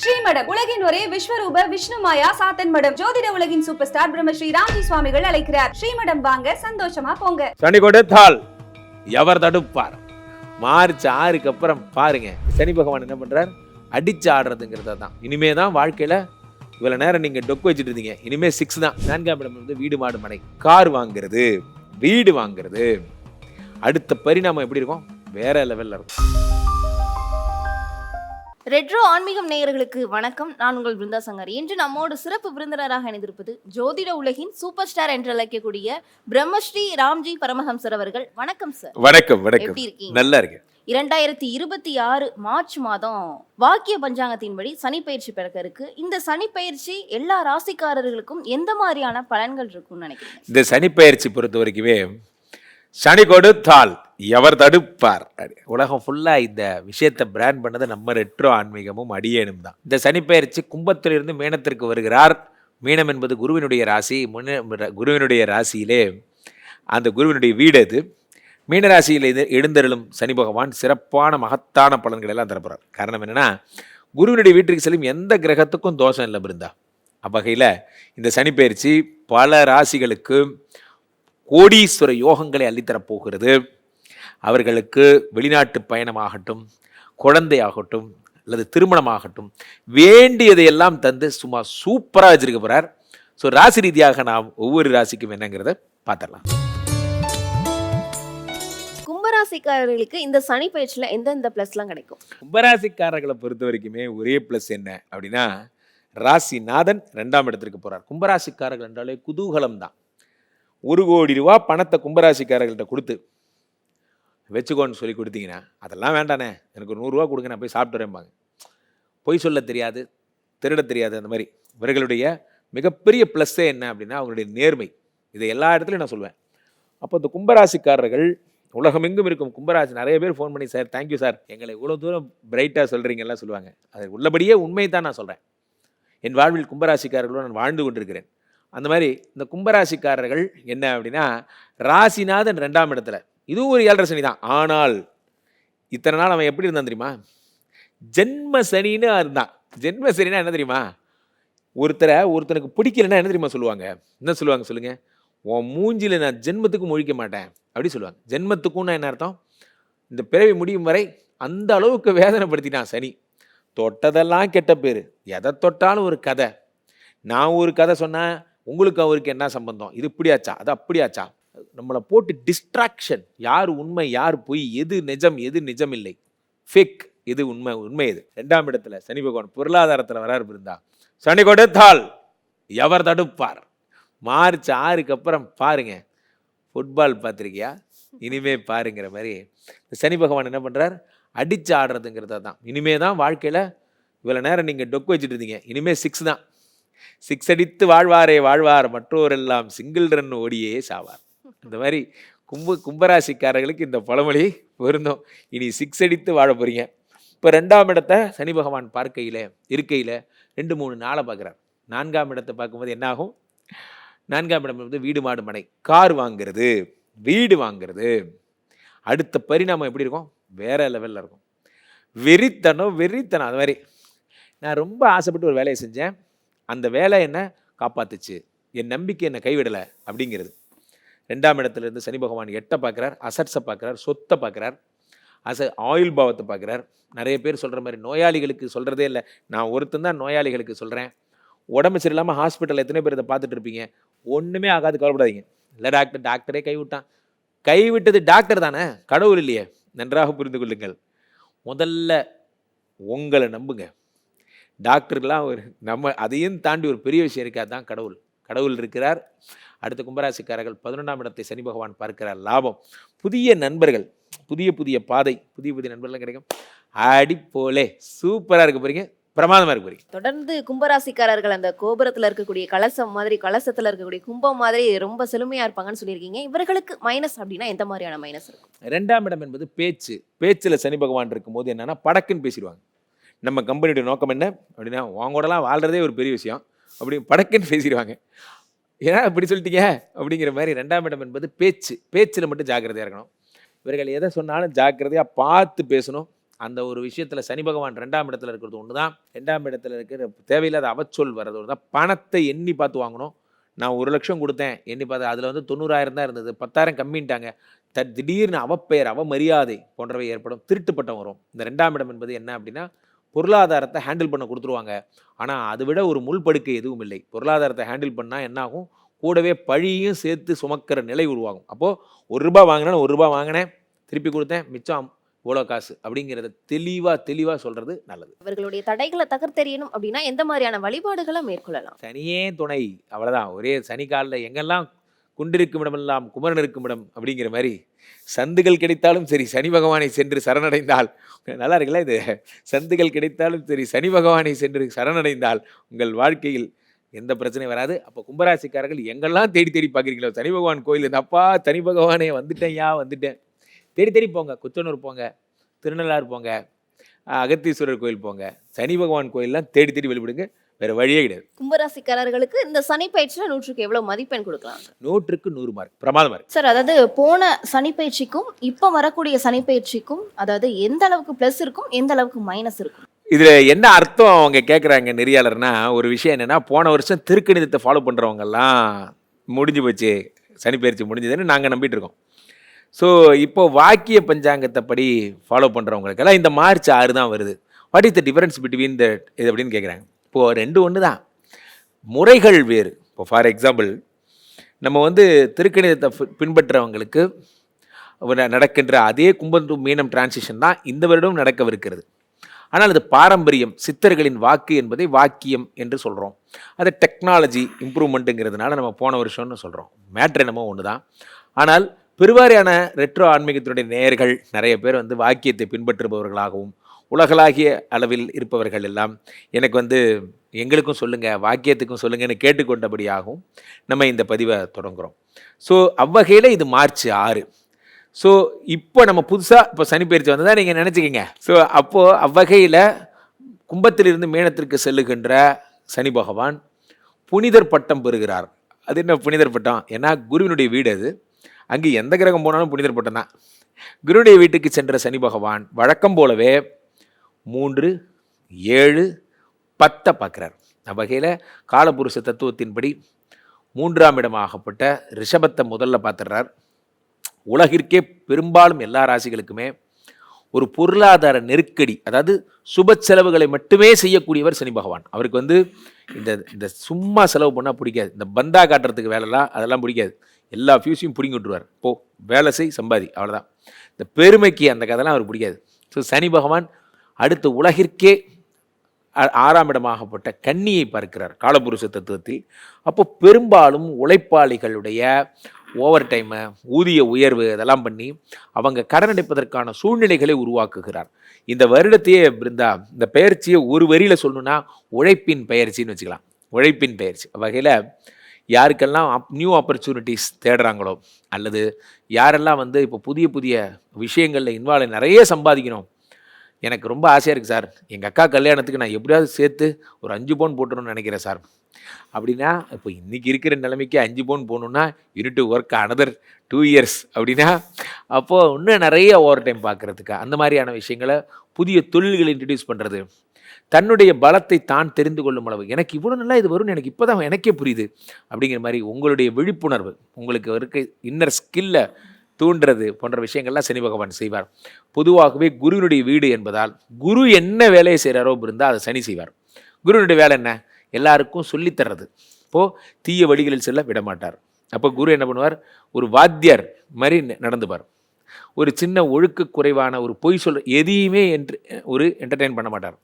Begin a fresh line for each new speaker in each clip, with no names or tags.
ஸ்ரீமடம் உலகின் ஒரே விஸ்வரூப விஷ்ணு மாயா சாத்தன் மடம். ஜோதிட உலகின் சூப்பர் ஸ்டார் பிரம்மஸ்ரீ ராம்ஜி சுவாமிகள் அழைக்கிறார். ஸ்ரீமடம் வாங்க சந்தோஷமா போங்க.
சனி கொடுத்தால் எவர் தடுப்பார்? மார்ச் ஆறுக்கு அப்புறம் பாருங்க. சனி பகவான் என்ன பண்றார்? அடிச்சு ஆடுறதுங்கிறத தான் இனிமே தான் வாழ்க்கையில இவ்வளவு நேரம் நீங்க டொக்கு வச்சுட்டு இருந்தீங்க. இனிமே சிக்ஸ் தான். நான்காம் இடம் வந்து வீடு மாடு மனை. கார் வாங்குறது வீடு வாங்குறது. அடுத்த பரிணாமம் எப்படி இருக்கும்? வேற லெவல்ல இருக்கும்.
ரெட்ரோ ஆன்மீகம் நேயர்களுக்கு வணக்கம். நான் உங்கள் பிருந்தா சங்கர். இன்று நம்மோடு சிறப்பு விருந்தினராக இணைந்திருப்பது ஜோதிட உலகின் சூப்பர் ஸ்டார் என்று அழைக்கக்கூடிய பிரம்மஸ்ரீ ராம்ஜி பரமஹம்சர் அவர்கள். வணக்கம் சார்
வணக்கம் வணக்கம்.
எப்படி இருக்கீங்க?
நல்லா இருக்கு
இரண்டாயிரத்தி இருபத்தி ஆறு மார்ச் மாதம் வாக்கிய பஞ்சாங்கத்தின்படி சனி பயிற்சி பிறக்க இருக்கு. இந்த சனி பயிற்சி எல்லா ராசிக்காரர்களுக்கும் எந்த மாதிரியான பலன்கள் இருக்கும்னு நினைக்கிறீங்க?
இந்த சனி பயிற்சி பொறுத்த வரைக்குமே சனி கொடுத்தால் எவர் தடுப்பார்? உலகம் ஃபுல்லாக இந்த விஷயத்தை பிராண்ட் பண்ணது நம்ம ரெட்ரோ ஆன்மீகமும் அடியேனும் தான். இந்த சனிப்பெயர்ச்சி கும்பத்திலிருந்து மீனத்திற்கு வருகிறார். மீனம் என்பது குருவினுடைய ராசி முன்ன குருவினுடைய ராசியிலே அந்த குருவினுடைய வீடு அது. மீனராசியில் இது எழுந்தருளும் சனி பகவான் சிறப்பான மகத்தான பலன்களை எல்லாம் தரப்போறார் காரணம் என்னென்னா குருவினுடைய வீட்டிற்கு செல்லும் எந்த கிரகத்துக்கும் தோஷம் இல்லை பிருந்தா. அவ்வகையில் இந்த சனிப்பெயர்ச்சி பல ராசிகளுக்கு கோடீஸ்வர யோகங்களை அள்ளித்தரப் போகிறது. அவர்களுக்கு வெளிநாட்டு பயணமாகட்டும் குழந்தையாகட்டும் அல்லது திருமணமாகட்டும் வேண்டியதையெல்லாம் தந்து சும்மா சூப்பராக வச்சிருக்க போறார். ஸோ ராசி ரீதியாக நாம் ஒவ்வொரு ராசிக்கும் என்னங்கிறத பார்த்துடலாம்.
கும்பராசிக்காரர்களுக்கு இந்த சனி பயிற்சியில எந்தெந்த பிளஸ்லாம் கிடைக்கும்?
கும்பராசிக்காரர்களை பொறுத்த வரைக்குமே ஒரே ப்ளஸ் என்ன அப்படின்னா ராசிநாதன் ரெண்டாம் இடத்திற்கு போறார். கும்பராசிக்காரர்கள் என்றாலே குதூகலம் தான் ஒரு கோடி ரூபா பணத்தை கும்பராசிக்காரர்கள்ட்ட கொடுத்து வச்சுக்கோன்னு சொல்லி கொடுத்தீங்கன்னா அதெல்லாம் வேண்டானே எனக்கு ஒரு நூறுரூவா கொடுங்க நான் போய் சாப்பிட்டு வரேன்பாங்க. பொய் சொல்ல தெரியாது திருட தெரியாது அந்த மாதிரி. இவர்களுடைய மிகப்பெரிய ப்ளஸ்ஸே என்ன அப்படின்னா அவங்களுடைய நேர்மை. இதை எல்லா இடத்துலையும் நான் சொல்லுவேன் அப்போ இந்த கும்பராசிக்காரர்கள் உலகமெங்கும் இருக்கும் கும்பராசி நிறைய பேர் ஃபோன் பண்ணி சார் தேங்க்யூ சார். எங்களை இவ்வளோ தூரம் பிரைட்டாக சொல்கிறீங்கலாம் சொல்லுவாங்க. அது உள்ளபடியே உண்மை தான் நான் சொல்கிறேன் என் வாழ்வில் கும்பராசிக்காரர்களோடு நான் வாழ்ந்து கொண்டிருக்கிறேன். அந்த மாதிரி இந்த கும்பராசிக்காரர்கள் என்ன அப்படின்னா ராசிநாதன் ரெண்டாம் இடத்துல. இதுவும் ஒரு ஏழரை சனி தான். ஆனால் இத்தனை நாள் அவன் எப்படி இருந்தான் தெரியுமா? ஜென்ம சனின்னு இருந்தான். ஜென்ம சனினா என்ன தெரியுமா? ஒருத்தரை ஒருத்தனுக்கு பிடிக்கலன்னா என்ன தெரியுமா சொல்லுவாங்க? என்ன சொல்லுவாங்க சொல்லுங்க? உன் மூஞ்சில நான் ஜென்மத்துக்கு முழிக்க மாட்டேன். அப்படி சொல்லுவாங்க. ஜென்மத்துக்கும்னா என்ன அர்த்தம்? இந்த பிறவி முடியும் வரை அந்த அளவுக்கு வேதனைப்படுத்தினான் சனி. தொட்டதெல்லாம் கெட்ட பேர். எதை தொட்டாலும் ஒரு கதை. நான் ஒரு கதை சொன்னேன் உங்களுக்கு அவருக்கு என்ன சம்பந்தம்? இது இப்படியாச்சா அது அப்படியாச்சா நம்மளை போட்டு டிஸ்ட்ராக்ஷன் யார் உண்மை யார் பொய் எது நிஜம் எது நிஜம் இல்லை ஃபேக் எது உண்மை உண்மை இது ரெண்டாம் இடத்துல சனி பகவான் பொருளாதாரத்தில் வராரு இருந்தா சனி கொடுத்தால் எவர் தடுப்பார்? மார்ச் ஆறுக்கு அப்புறம் பாருங்க. ஃபுட்பால் பார்த்துருக்கியா? இனிமே பாருங்கிற மாதிரி. இந்த சனி பகவான் என்ன பண்ணுறார் அடித்து ஆடுறதுங்கிறத தான். இனிமே தான் வாழ்க்கையில் இவ்வளோ நேரம் நீங்கள் டொக்கு வச்சுட்டு இருந்தீங்க. இனிமே சிக்ஸ் தான். சிக்ஸ் அடித்து வாழ்வாரே வாழ்வார். மற்றோரெல்லாம் சிங்கிள் ரன் ஓடியே சாவார். இந்த மாதிரி கும்ப கும்பராசிக்காரர்களுக்கு இந்த பழமொழி பொருந்தும். இனி சிக்ஸ் அடித்து வாழ போறீங்க. இப்போ ரெண்டாம் இடத்தை சனி பகவான் பார்க்கையில் இருக்கையில் ரெண்டு மூணு நாளை பார்க்குறார். நான்காம் இடத்தை பார்க்கும்போது என்னாகும் நான்காம் இடம் வந்து வீடு மாடு மனை. கார் வாங்குறது வீடு வாங்குறது. அடுத்த பரிணாமம் எப்படி இருக்கும்? வேற லெவலில் இருக்கும். வெறித்தனம் வெறித்தனம். அது மாதிரி. நான் ரொம்ப ஆசைப்பட்டு ஒரு வேலையை செஞ்சேன். அந்த வேலை என்ன? காப்பாத்துச்சு. என் நம்பிக்கை என்னை கைவிடலை அப்படிங்கிறது. ரெண்டாம் இடத்துல இருந்து சனி பகவான் எட்டை பார்க்குறார் அசட்ஸை பார்க்குறார் சொத்தை பார்க்குறார் அச ஆயுள் பாவத்தை பார்க்குறார். நிறைய பேர் சொல்கிற மாதிரி நோயாளிகளுக்கு சொல்கிறதே இல்லை. நான் ஒருத்தன் தான் நோயாளிகளுக்கு சொல்கிறேன் உடம்பு சரியில்லாமல் ஹாஸ்பிட்டலில் எத்தனை பேர் இதை பார்த்துட்டு இருப்பீங்க? ஒன்றுமே ஆகாது கவலைப்படாதீங்க. இல்லை டாக்டர் டாக்டரே கைவிட்டான் கைவிட்டது டாக்டர் தானே? கடவுள் இல்லையே. நன்றாக புரிந்து கொள்ளுங்கள். முதல்ல உங்களை நம்புங்க. டாக்டர்லாம் ஒரு நம்ம அதையும் தாண்டி ஒரு பெரிய விஷயம் இருக்காது. தான் கடவுள். கடவுள் இருக்கிறார். அடுத்த கும்பராசிக்காரர்கள் பதினொன்றாம் இடத்தை சனி பகவான் பார்க்கிறார் லாபம். புதிய நண்பர்கள் புதிய புதிய பாதை புதிய புதிய நண்பர்கள்லாம் கிடைக்கும். அடி போலே சூப்பராக இருக்க போறீங்க. பிரமாதமாக இருக்க போறீங்க.
தொடர்ந்து கும்பராசிக்காரர்கள் அந்த கோபுரத்துல இருக்கக்கூடிய கலசம் மாதிரி கலசத்துல இருக்கக்கூடிய கும்பம் மாதிரி ரொம்ப செழுமையா இருப்பாங்கன்னு சொல்லியிருக்கீங்க. இவர்களுக்கு மைனஸ் அப்படின்னா எந்த மாதிரியான மைனஸ் இருக்கும்?
ரெண்டாம் இடம் என்பது பேச்சு. பேச்சில் சனி பகவான் இருக்கும்போது என்னன்னா படக்குன்னு பேசிடுவாங்க. நம்ம கம்பெனியோட நோக்கம் என்ன அப்படின்னா உங்களோடலாம் வாழ்றதே ஒரு பெரிய விஷயம். அப்படி படக்குன்னு பேசிடுவாங்க. ஏன்னா இப்படி சொல்லிட்டீங்க? அப்படிங்கிற மாதிரி ரெண்டாம் இடம் என்பது பேச்சு. பேச்சில் மட்டும் ஜாக்கிரதையாக இருக்கணும். இவர்கள் எதை சொன்னாலும் ஜாக்கிரதையாக பார்த்து பேசணும். அந்த ஒரு விஷயத்தில் சனி பகவான் ரெண்டாம் இடத்துல இருக்கிறது ஒன்று தான் ரெண்டாம் இடத்துல இருக்கிற தேவையில்லாத அவச்சொல் வர்றது ஒன்று தான் பணத்தை எண்ணி பார்த்து வாங்கணும். நான் ஒரு லட்சம் கொடுத்தேன். எண்ணி பார்த்து அதில் வந்து தொண்ணூறாயிரம் தான் இருந்தது. பத்தாயிரம் கம்மின்ட்டாங்க. த திடீர்னு அவப்பெயர் அவமரியாதை போன்றவை ஏற்படும். திருட்டுப்பட்டம் வரும். இந்த ரெண்டாம் இடம் என்பது என்ன அப்படின்னா பொருளாதாரத்தை ஹேண்டில் பண்ண கொடுத்துருவாங்க. ஆனால் அதை விட ஒரு முள்படுக்கை எதுவும் இல்லை. பொருளாதாரத்தை ஹேண்டில் பண்ணால் என்னாகும்? கூடவே பழியும் சேர்த்து சுமக்கிற நிலை உருவாகும். அப்போது ஒரு ரூபாய் வாங்கினேன் ஒரு ரூபாய் வாங்கினேன் திருப்பி கொடுத்தேன் மிச்சம் இவ்வளோ காசு அப்படிங்கிறத தெளிவாக தெளிவாக சொல்கிறது நல்லது.
இவர்களுடைய தடைகளை தகர்த்தெறியணும் அப்படின்னா எந்த மாதிரியான வழிபாடுகளை மேற்கொள்ளலாம்?
சனியே துணை அவ்வளோதான் ஒரே சனி காலில் எங்கெல்லாம் குண்டிருக்கும் இடமெல்லாம் குமரன் இருக்கும் இடம் அப்படிங்கிற மாதிரி சந்துகள் கிடைத்தாலும் சரி சனி பகவானை சென்று சரணடைந்தால். நல்லா இருக்குல்ல இது? சந்துகள் கிடைத்தாலும் சரி சனி பகவானை சென்று சரணடைந்தால் உங்கள் வாழ்க்கையில் எந்த பிரச்சனையும் வராது. அப்போ கும்பராசிக்காரர்கள் எங்கெல்லாம் தேடி தேடி பார்க்குறீங்களோ சனி பகவான் கோயில் இந்த அப்பா சனி பகவானே வந்துட்டேன்யா வந்துட்டேன். தேடி தேடி போங்க. குச்சனூர் போங்க திருநள்ளாறு போங்க அகத்தீஸ்வரர் கோயில் போங்க. சனி பகவான் கோயிலெலாம் தேடி தேடி வழிபடுங்க. வேறு வழியே கிடையாது.
கும்பராசிக்காரர்களுக்கு இந்த சனி பயிற்சியில நூற்றுக்கு எவ்வளவு மதிப்பெண் கொடுக்கலாம்?
நூற்றுக்கு நூறு மார்க் பிரமாதமாக இருக்கு
சார் அதாவது போன சனி பயிற்சிக்கும் இப்போ வரக்கூடிய சனி பயிற்சிக்கும் அதாவது எந்த அளவுக்கு ப்ளஸ் இருக்கும் எந்த அளவுக்கு மைனஸ் இருக்கும்?
இதில் என்ன அர்த்தம் அவங்க கேட்குறாங்க நெறியாளர்னா ஒரு விஷயம் என்னென்னா போன வருஷம் திருக்கணிதத்தை ஃபாலோ பண்ணுறவங்கெல்லாம் முடிஞ்சு போச்சு சனி பயிற்சி முடிஞ்சதுன்னு நாங்கள் நம்பிட்டு இருக்கோம். ஸோ இப்போ வாக்கிய பஞ்சாங்கத்தை படி ஃபாலோ பண்ணுறவங்களுக்கெல்லாம் இந்த மார்ச் ஆறு தான் வருது. What is the difference between the இது அப்படின்னு கேட்குறாங்க இப்போது ரெண்டு ஒன்று தான் முறைகள் வேறு. இப்போ ஃபார் எக்ஸாம்பிள் நம்ம வந்து திருக்கணிதத்தை பின்பற்றவங்களுக்கு நடக்கின்ற அதே கும்பம் மீனம் டிரான்சிஷன் தான் இந்த வருடம் நடக்கவிருக்கிறது. ஆனால் அது பாரம்பரியம் சித்தர்களின் வாக்கு என்பதை வாக்கியம் என்று சொல்கிறோம் அது டெக்னாலஜி இம்ப்ரூவ்மெண்ட்டுங்கிறதுனால நம்ம போன வருஷம்னு சொல்கிறோம் மேட்ரு என்னமோ ஒன்று தான் ஆனால் பெருவாரியான ரெட்ரோ ஆன்மீகத்தினுடைய நேயர்கள் நிறைய பேர் வந்து வாக்கியத்தை பின்பற்றுபவர்களாகவும் உலகளாகிய அளவில் இருப்பவர்கள் எல்லாம் எனக்கு வந்து எங்களுக்கும் சொல்லுங்கள் வாக்கியத்துக்கும் சொல்லுங்கன்னு கேட்டுக்கொண்டபடியாகவும் நம்ம இந்த பதிவை தொடங்குகிறோம் ஸோ அவ்வகையில் இது மார்ச் ஆறு. ஸோ இப்போ நம்ம புதுசாக இப்போ சனிப்பெயர்ச்சி வந்ததா நீங்கள் நினச்சிக்கிங்க. ஸோ அப்போது அவ்வகையில் கும்பத்திலிருந்து மேனத்திற்கு செல்லுகின்ற சனி பகவான் புனிதர் பட்டம் பெறுகிறார். அது என்ன புனிதர் பட்டம்? ஏன்னா குருவினுடைய வீடு அது. அங்கே எந்த கிரகம் போனாலும் புனிதர் பட்டம் தான். குருடைய வீட்டுக்கு சென்ற சனி பகவான் வழக்கம் போலவே மூன்று ஏழு பத்தை பார்க்குறார். அவ்வகையில் காலபுருஷ தத்துவத்தின்படி மூன்றாம் இடமாகப்பட்ட ரிஷபத்தை முதல்ல பார்த்துடுறார். உலகிற்கே பெரும்பாலும் எல்லா ராசிகளுக்குமே ஒரு பொருளாதார நெருக்கடி அதாவது சுப செலவுகளை மட்டுமே செய்யக்கூடியவர் சனி பகவான். அவருக்கு வந்து இந்த இந்த சும்மா செலவு பண்ணால் பிடிக்காது. இந்த பந்தா காட்டுறதுக்கு வேலைலாம் அதெல்லாம் பிடிக்காது. எல்லா ஃபியூஸையும் பிடிங்கி விட்டுருவார். போ வேலை செய் சம்பாதி அவ்வளோதான் இந்த பெருமைக்கு அந்த கதைலாம் அவருக்கு பிடிக்காது. ஸோ சனி பகவான் அடுத்து உலகிற்கே ஆ- ஆறாம் இடமாகப்பட்ட கன்னியை பார்க்கிறார் காலபுருஷ தத்துவத்தில். அப்போ பெரும்பாலும் உழைப்பாளிகளுடைய ஓவர் டைமு ஊதிய உயர்வு இதெல்லாம் பண்ணி அவங்க கடன் அடைப்பதற்கான சூழ்நிலைகளை உருவாக்குகிறார். இந்த வருடத்தையே பிருந்தா இந்த பெயர்ச்சியை ஒரு வரியில் சொல்லணும்னா உழைப்பின் பெயர்ச்சின்னு வச்சுக்கலாம். உழைப்பின் பெயர்ச்சி. வகையில் யாருக்கெல்லாம் நியூ ஆப்பர்ச்சுனிட்டிஸ் தேடுறாங்களோ அல்லது யாரெல்லாம் வந்து இப்போ புதிய புதிய விஷயங்களில் இன்வால்வ் நிறைய சம்பாதிக்கணும் எனக்கு ரொம்ப ஆசையாக இருக்குது சார். எங்கள் அக்கா கல்யாணத்துக்கு நான் எப்படியாவது சேர்த்து ஒரு அஞ்சு பவுன் போட்டுறணும்னு நினைக்கிறேன் சார். அப்படின்னா இப்போ இன்றைக்கி இருக்கிற நிலைமைக்கு அஞ்சு பவுன் போகணுன்னா unit work another two years அப்படின்னா அப்போது இன்னும் நிறைய ஓவர் டைம் பார்க்குறதுக்கு அந்த மாதிரியான விஷயங்களை புதிய தொழில்களை இன்ட்ரடியூஸ் பண்ணுறது தன்னுடைய பலத்தை தான் தெரிந்து கொள்ளும் அளவு. எனக்கு இவ்வளோ நல்லா இது வரும்னு எனக்கு இப்போ தான் எனக்கே புரியுது. அப்படிங்கிற மாதிரி உங்களுடைய விழிப்புணர்வு உங்களுக்கு இருக்க இன்னர் ஸ்கில்லை தூண்டுறது போன்ற விஷயங்கள்லாம் சனி பகவான் செய்வார். பொதுவாகவே குருவினுடைய வீடு என்பதால் குரு என்ன வேலையை செய்கிறாரோ இருந்தால் அதை சனி செய்வார். குருவினுடைய வேலை என்ன? எல்லாருக்கும் சொல்லித்தர்றது. இப்போது தீய வழிகளில் செல்ல விட மாட்டார் அப்போ குரு என்ன பண்ணுவார்? ஒரு வாத்தியார் மாதிரி ந- நடந்துப்பார். ஒரு சின்ன ஒழுக்க குறைவான ஒரு பொய் சொல் எதையுமே என்று ஒரு என்டர்டெயின் பண்ண மாட்டார்.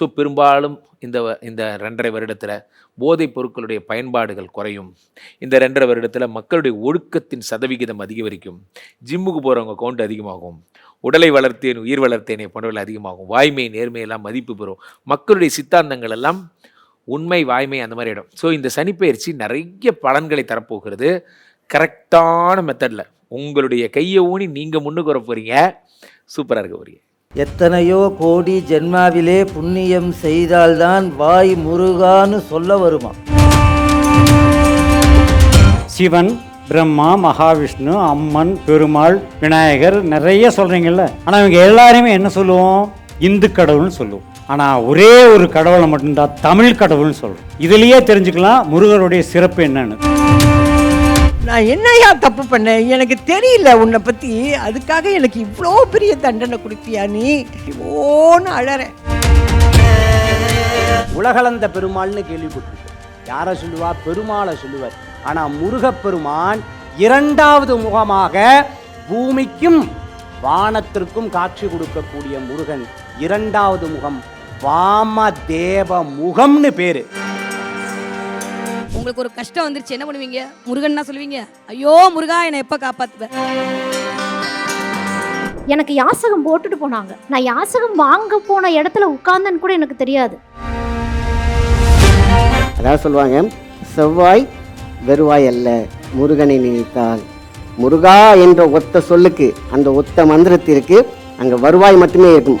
ஸோ பெரும்பாலும் இந்த வ- இந்த ரெண்டரை வருடத்தில் போதைப் பொருட்களுடைய பயன்பாடுகள் குறையும். இந்த ரெண்டரை வருடத்தில் மக்களுடைய ஒழுக்கத்தின் சதவிகிதம் அதிகரிக்கும். ஜிம்முக்கு போகிறவங்க கவுண்ட் அதிகமாகும். உடலை வளர்த்தேன் உயிர் வளர்த்தேனே போன்றவர்கள் அதிகமாகும். வாய்மை நேர்மையெல்லாம் மதிப்பு பெறும். மக்களுடைய சித்தாந்தங்கள் எல்லாம் உண்மை வாய்மை அந்த மாதிரி இடம் ஸோ இந்த சனிப்பெயர்ச்சி நிறைய பலன்களை தரப்போகிறது. கரெக்டான மெத்தடில் உங்களுடைய கையை ஊனி நீங்கள் முன்னுக்கு வர போகிறீங்க சூப்பராக இருக்க போகிறீங்க
எத்தனையோ கோடி ஜென்மாவிலே புண்ணியம் செய்தால்தான் வாய் முருகான்னு சொல்ல வருமா?
சிவன் பிரம்மா மகாவிஷ்ணு அம்மன் பெருமாள் விநாயகர் நிறைய சொல்றீங்கல்ல. ஆனால் இவங்க எல்லாருமே என்ன சொல்லுவோம்? இந்து கடவுள்னு சொல்லுவோம். ஆனால் ஒரே ஒரு கடவுளை மட்டும்தான் தமிழ் கடவுள்னு சொல்றோம். இதுலயே தெரிஞ்சுக்கலாம் முருகருடைய சிறப்பு என்னன்னு.
நான் என்னையா தப்பு பண்ணேன்? எனக்கு தெரியல உன்னை பற்றி அதுக்காக எனக்கு இவ்வளோ பெரிய தண்டனை கொடுத்தியா நீ? ஓன்னு அழறேன்.
உலகளந்த பெருமாள்னு கேள்விப்பட்டிருக்கோம் யாரை சொல்லுவா? பெருமாளை சொல்லுவார். ஆனால் முருகப்பெருமான் இரண்டாவது முகமாக பூமிக்கும் வானத்திற்கும் காட்சி கொடுக்கக்கூடிய முருகன் இரண்டாவது முகம் வாமதேவ முகம்னு பேரு.
உங்களுக்கு ஒரு கஷ்டம் வந்துருச்சு என்ன பண்ணுவீங்க? முருகன்னா சொல்லுவீங்க ஐயோ முருகா என்னை எப்ப காப்பாத்துவ?
எனக்கு யாசகம் போட்டுட்டு போனாங்க. நான் யாசகம் வாங்க போன இடத்துல உட்கார்ந்தேன்னு கூட எனக்கு தெரியாது.
அதாவது சொல்லுவாங்க செவ்வாய் வெறுவாய் அல்ல முருகனை நினைத்தால். முருகா என்ற ஒத்த சொல்லுக்கு அந்த ஒத்த மந்திரத்திற்கு அங்க வருவாய் மட்டுமே இருக்கும்.